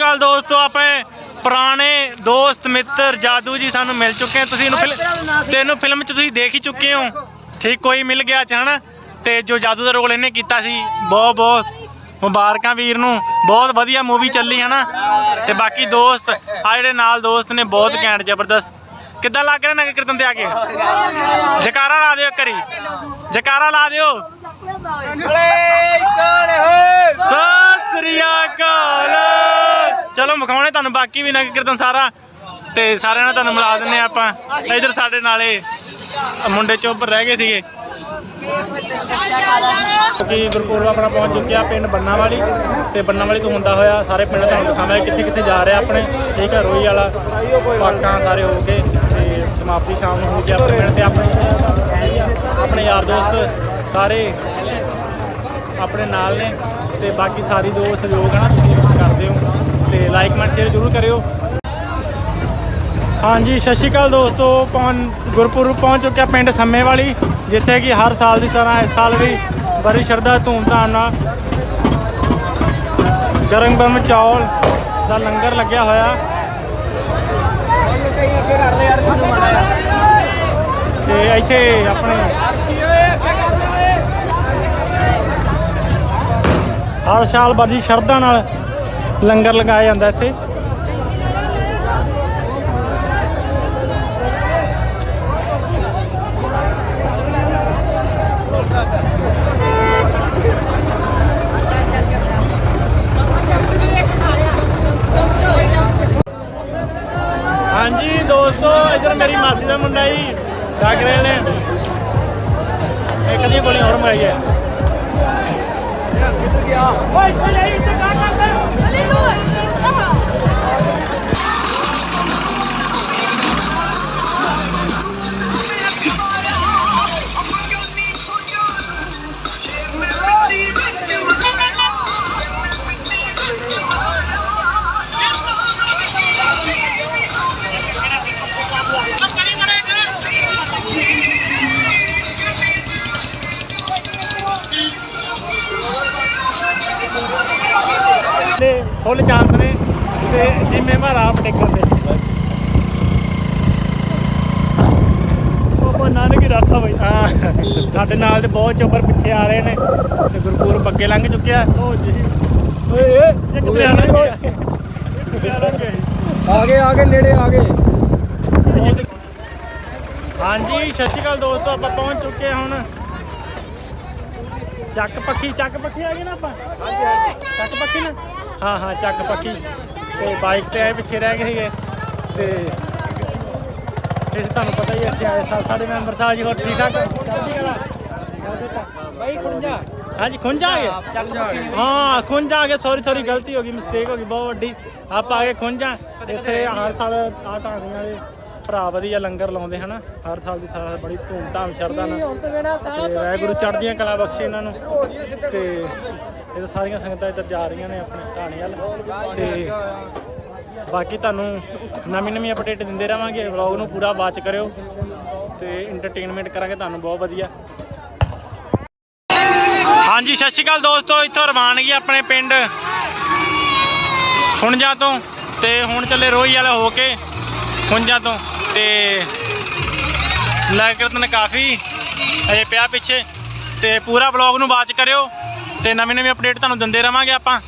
ਅਕਾਲ ਦੋਸਤੋ ਆਪਣੇ ਪੁਰਾਣੇ ਦੋਸਤ ਮਿੱਤਰ ਜਾਦੂ ਜੀ ਸਾਨੂੰ ਮਿਲ ਚੁੱਕੇ ਆ। ਤੁਸੀਂ ਇਹਨੂੰ ਫਿਲਮ ਤੈਨੂੰ ਫਿਲਮ 'ਚ ਤੁਸੀਂ ਦੇਖ ਹੀ ਚੁੱਕੇ ਹੋ। ਠੀਕ ਕੋਈ ਮਿਲ ਗਿਆ ਚ ਹਨਾ? ਤੇ ਜੋ ਜਾਦੂ ਦਾ ਰੋਲ ਇਹਨੇ ਕੀਤਾ ਸੀ ਬਹੁਤ ਬਹੁਤ ਮੁਬਾਰਕਾਂ ਵੀਰ ਨੂੰ। ਬਹੁਤ ਵਧੀਆ ਮੂਵੀ ਚੱਲੀ ਹਨਾ? ਤੇ ਬਾਕੀ ਦੋਸਤ ਆ ਜਿਹੜੇ ਨਾਲ ਦੋਸਤ ਨੇ ਬਹੁਤ ਘੈਂਟ ਜ਼ਬਰਦਸਤ। ਕਿੱਦਾਂ ਲੱਗ ਰਿਹਾ ਨਗਰ ਕੀਰਤਨ ਤੇ ਆ ਕੇ? ਜਕਾਰਾ ਲਾ ਦਿਓ ਇੱਕ ਵਾਰੀ। ਜਕਾਰਾ ਲਾ ਦਿਓ। ਸਤਿ ਸ੍ਰੀ ਅਕਾਲ। ਚਲੋ ਵਿਖਾਉਣੇ ਤੁਹਾਨੂੰ, ਬਾਕੀ ਵੀ ਨਗਰ ਕੀਰਤਨ ਸਾਰਾ। ਤੇ ਸਾਰਿਆਂ ਨਾਲ ਤੁਹਾਨੂੰ ਮਿਲਾ ਦਿੰਨੇ ਆ ਆਪਾਂ। ਇਧਰ ਸਾਡੇ ਨਾਲੇ ਮੁੰਡੇ ਚੁੱਪ ਰਹਿ ਗਏ ਸੀਗੇ। ਕਿ ਗੁਰਪੁਰਬ ਆਪਣਾ ਪਹੁੰਚ ਚੁੱਕਿਆ ਪਿੰਡ ਬੰਨਾ ਵਾਲੀ ਤੇ ਬੰਨਾ ਵਾਲੀ ਤੋਂ ਹੁੰਦਾ ਹੋਇਆ, ਸਾਰੇ ਪਿੰਡ ਤੁਹਾਨੂੰ ਦਿਖਾਵਾਂਗੇ ਕਿੱਥੇ ਕਿੱਥੇ ਜਾ ਰਿਹਾ ਆਪਣੇ। ਠੀਕ ਹੈ, ਰੋਈ ਵਾਲਾ, ਪਾਕਾਂ ਸਾਰੇ ਹੋ ਕੇ, ਤੇ ਸਮਾਪਤੀ ਸ਼ਾਮ ਨੂੰ ਹੋ ਗਿਆ ਆਪਣੇ ਪਿੰਡ ਤੇ ਆਪਣੇ। ਆਪਣੇ ਯਾਰ ਦੋਸਤ ਸਾਰੇ ਆਪਣੇ ਨਾਲ ਨੇ। ਤੇ ਬਾਕੀ ਸਾਰੀ ਜੋ ਸਹਿਯੋਗ ਹੈ ਨਾ, ਤੁਸੀਂ ਕਰਦੇ ਹੋ। ਤੇ ਲਾਈਕ ਕਮੈਂਟ ਸ਼ੇਅਰ ਜ਼ਰੂਰ ਕਰਿਓ। ਹਾਂਜੀ, ਸਤਿ ਸ਼੍ਰੀ ਅਕਾਲ ਦੋਸਤੋ। ਪਹੁੰਚ ਗੁਰਪੁਰਬ ਪਹੁੰਚ ਚੁੱਕਿਆ ਪਿੰਡ ਸੰਮੇ ਵਾਲੀ ਜਿੱਥੇ ਕਿ ਹਰ ਸਾਲ ਦੀ ਤਰ੍ਹਾਂ ਇਸ ਸਾਲ ਵੀ ਬੜੀ ਸ਼ਰਧਾ, ਧੂਮਧਾਮ ਨਾਲ ਗਰਮ ਗਰਮ ਚੌਲ ਦਾ ਲੰਗਰ ਲੱਗਿਆ ਹੋਇਆ। ਤੇ ਇੱਥੇ ਆਪਣੇ ਹਰ ਸਾਲ ਬੜੀ ਸ਼ਰਧਾ ਨਾਲ ਲੰਗਰ ਲਗਾਇਆ ਜਾਂਦਾ ਇੱਥੇ। ਹਾਂਜੀ ਦੋਸਤੋ, ਇਧਰ ਮੇਰੀ ਮਾਸੀ ਦਾ ਮੁੰਡਾ ਜੀ ਛਕ ਰਹੇ ਨੇ ਇੱਕ ਦੀ ਗੋਲੀ ਹੋਰ ਮਾਰੀ ਹੈ। ਤੇ ਫੁੱਲ ਚਾਂਦ ਨੇ ਤੇ ਜਿੰਮੇ ਮਾਰਾ ਆਪ ਟੇਕਣ ਦੇ। ਉਹ ਨਾਨਕ ਹੀ ਰਾਖਾ ਬਈ ਸਾਡੇ ਨਾਲ ਤੇ ਬਹੁਤ ਚੋਬਰ ਪਿੱਛੇ ਆ ਰਹੇ ਨੇ ਤੇ ਗੁਰਪੁਰਬ ਅੱਗੇ ਲੰਘ ਚੁੱਕਿਆ। ਜੀ। ਓਏ ਇੱਕ ਤੇ ਆਣਾ ਆ ਗਏ ਆ ਗਏ ਨੇੜੇ ਆ ਗਏ। ਹਾਂਜੀ ਸਤਿ ਸ਼੍ਰੀ ਅਕਾਲ ਦੋਸਤੋ ਆਪਾਂ ਪਹੁੰਚ ਚੁੱਕੇ ਹੁਣ। ਚੱਕ ਪੱਖੀ ਚੱਕ ਪੱਖੀ ਆ ਗਏ ਨਾ ਆਪਾਂ? ਚੱਕ ਪੱਖੀ ਨਾ? ਹਾਂ ਹਾਂ ਚੱਕ ਪੱਖੀ। ਤੇ ਬਾਈਕ ਤੇ ਆਏ ਪਿੱਛੇ ਰਹਿ ਗਏ ਸੀਗੇ। ਤੇ ਇਹ ਤੁਹਾਨੂੰ ਪਤਾ ਹੀ ਹੈ ਇੱਥੇ ਆਏ ਸਾ- ਸਾਡੇ ਮੈਂਬਰ ਸਾਹਿਬ ਜੀ ਹੋਰ ਠੀਕ ਠਾਕ? ਚੜ੍ਹਦੀ ਕਲਾ ਬਾਈ ਖੁੰਝਾ। ਹਾਂਜੀ ਖੁੰਝਾ ਆ ਗਏ? ਹਾਂ ਖੁੰਝਾ ਆ ਗਏ। ਸੌਰੀ ਸੌਰੀ ਗਲਤੀ ਹੋ ਗਈ। ਮਿਸਟੇਕ ਹੋ ਗਈ। ਬਹੁਤ ਵੱਡੀ। ਆਪਾਂ ਆ ਗਏ ਖੁੰਝਾ। ਇੱਥੇ ਹਰ ਸਾਲ ਆ ਢਾਣੀਆਂ ਦੇ ਭਰਾ ਵਧੀਆ ਲੰਗਰ ਲਾਉਂਦੇ ਹਨਾ ਹਰ ਸਾਲ ਦੀ ਸਾਲ ਬੜੀ ਧੂਮਧਾਮ ਸ਼ਰਧਾ ਨਾਲ। ਤੇ ਵਾਹਿਗੁਰੂ ਚੜ੍ਹਦੀਆਂ ਕਲਾ ਬਖਸ਼ੇ ਇਹਨਾਂ ਨੂੰ। ਤੇ ਇਹ ਤਾਂ ਸਾਰੀਆਂ ਸੰਗਤਾਂ ਇੱਧਰ ਜਾ ਰਹੀਆਂ ਨੇ ਆਪਣੇ ਢਾਣੀ ਵੱਲ। ਤੇ ਬਾਕੀ ਤੁਹਾਨੂੰ ਨਵੀਂ ਨਵੀਂ ਅਪਡੇਟ ਦਿੰਦੇ ਰਵਾਂਗੇ ਵਲੌਗ ਨੂੰ ਪੂਰਾ ਵਾਚ ਕਰਿਓ। ਤੇ ਐਂਟਰਟੇਨਮੈਂਟ ਕਰਾਂਗੇ ਤੁਹਾਨੂੰ ਬਹੁਤ ਵਧੀਆ। ਹਾਂਜੀ ਸਤਿ ਸ਼੍ਰੀ ਅਕਾਲ ਦੋਸਤੋ ਇੱਥੋਂ ਰਵਾਨਗੀ ਆਪਣੇ ਪਿੰਡ ਖੁੰਝਾਂ ਤੋਂ। ਤੇ ਹੁਣ ਚੱਲੇ ਰੋਈ ਵਾਲਾ ਹੋ ਕੇ ਖੁੰਝਾਂ ਤੋਂ। ਤੇ ਨਗਰ ਕਾਫੀ ਅਜੇ ਪਿਆ ਪਿੱਛੇ। ਤੇ ਪੂਰਾ ਬਲੌਗ ਨੂੰ ਵਾਚ ਕਰਿਓ ਤੇ ਨਵੀਂ ਨਵੀਂ ਅਪਡੇਟ ਤੁਹਾਨੂੰ ਦਿੰਦੇ ਰਵਾਂਗੇ ਆਪਾਂ।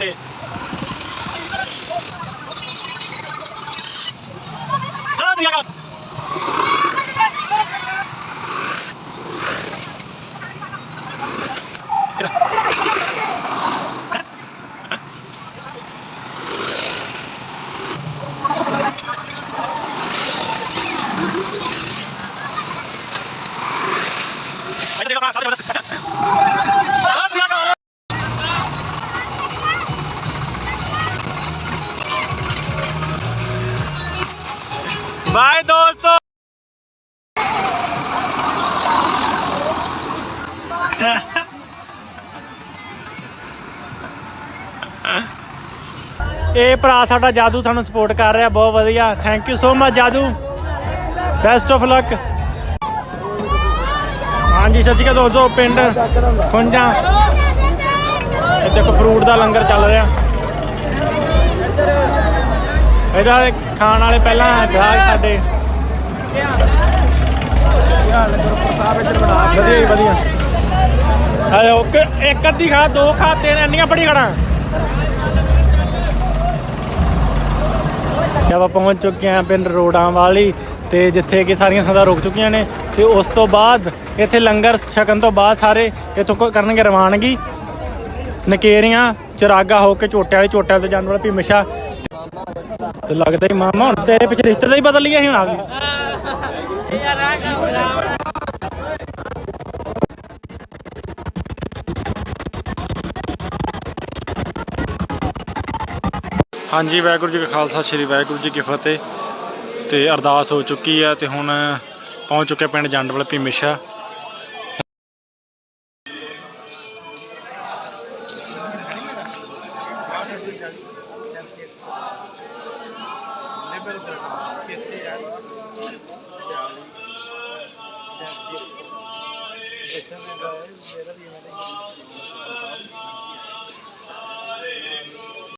ਤੇ ਚਲੋ ਜੀ ਬਾਏ ਦੋਸਤੋ। ਇਹ ਭਰਾ ਸਾਡਾ ਜਾਦੂ ਸਾਨੂੰ ਸਪੋਰਟ ਕਰ ਰਿਹਾ, ਬਹੁਤ ਵਧੀਆ। ਥੈਂਕ ਯੂ ਸੋ ਮਚ ਜਾਦੂ। ਬੈਸਟ ਆਫ ਲੱਕ ਹਾਂਜੀ, ਸਤਿ ਸ਼੍ਰੀ ਅਕਾਲ ਦੋਸਤੋ, ਪਿੰਡ ਖੁੰਝਾਂ। ਇੱਥੇ ਦੇਖੋ ਫਰੂਟ ਦਾ ਲੰਗਰ ਚੱਲ ਰਿਹਾ। ਇਹਦਾ ਖਾਣ ਵਾਲੇ ਪਹਿਲਾਂ ਗਾਹਕ ਸਾਡੇ। ਵਧੀਆ ਵਧੀਆ। ਅਰੇ ਓਕੇ, ਇੱਕ ਅੱਧੀ ਖਾ, ਦੋ ਖਾ, ਤਿੰਨ, ਇੰਨੀਆਂ ਬੜੀ ਖੜਾ। ਆਪਾਂ ਪਹੁੰਚ ਚੁੱਕੇ ਹਾਂ ਪਿੰਡ ਰੋੜਾਂ ਵਾਲੀ, ਤੇ ਜਿੱਥੇ ਕਿ ਸਾਰੀਆਂ ਸੰਗਤਾਂ ਰੁਕ ਚੁੱਕੀਆਂ ਨੇ, ਤੇ ਉਸ ਤੋਂ ਬਾਅਦ ਇੱਥੇ ਲੰਗਰ ਛਕਣ ਤੋਂ ਬਾਅਦ ਸਾਰੇ ਇੱਥੋਂ ਕਰਨਗੇ ਰਵਾਨਗੀ। ਨਕੇਰੀਆਂ, ਚਰਾਗਾ ਹੋ ਕੇ ਝੋਟੇ ਵਾਲੇ ਝੋਟਿਆਂ ਤੇ ਜਾਣ ਵਾਲਾ ਭੀਮਸ਼ਾ ਤੇ ਲੱਗਦਾ ਹੀ ਮਾਮਾ, ਹੁਣ ਤੇਰੇ ਪਿੱਛੇ ਰਿਸ਼ਤੇ ਹੀ ਬਦਲ ਲਿਆ ਸੀ, ਹੁਣ ਆ ਗਏ ਹਾਂਜੀ, ਵਾਹਿਗੁਰੂ ਜੀ ਕਾ ਖਾਲਸਾ, ਸ੍ਰੀ ਵਾਹਿਗੁਰੂ ਜੀ ਕੀ ਫਤਿਹ। ਤੇ ਅਰਦਾਸ ਹੋ ਚੁੱਕੀ ਹੈ ਤੇ ਹੁਣ ਪਹੁੰਚ ਚੁੱਕੇ ਪਿੰਡ ਮੇਰਾ ਵੀ ਇਹਨਾਂ ਦੇ